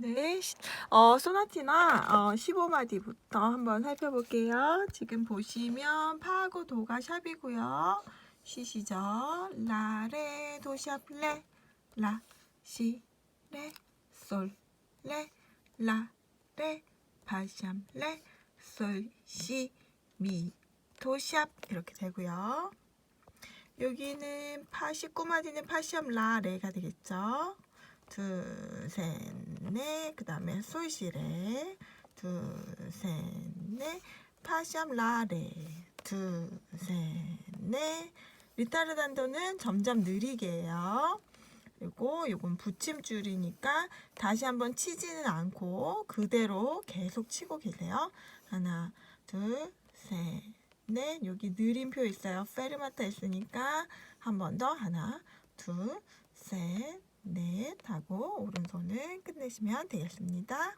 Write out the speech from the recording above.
네, 시- 어, 소나티나 어, 15마디부터 한번 살펴볼게요. 지금 보시면 파하고 도가 샵이고요. 시시죠. 라 레 도 샵 레, 라, 시, 레, 솔, 레, 라, 레, 파 샵 레, 솔, 시, 미, 도 샵 이렇게 되고요. 여기는 파 19마디는 파시엄 라 레가 되겠죠. 둘, 셋, 넷. 그 다음에 솔시레. 둘, 셋, 넷. 파시엄 라 레. 둘, 셋, 넷. 리타르단도는 점점 느리게 해요. 그리고 요건 붙임줄이니까 다시 한번 치지는 않고 그대로 계속 치고 계세요. 하나, 둘, 셋, 넷. 여기 느림표 있어요. 페르마타 있으니까 한 번 더. 하나, 둘, 셋, 넷 하고 오른손을 끝내시면 되겠습니다.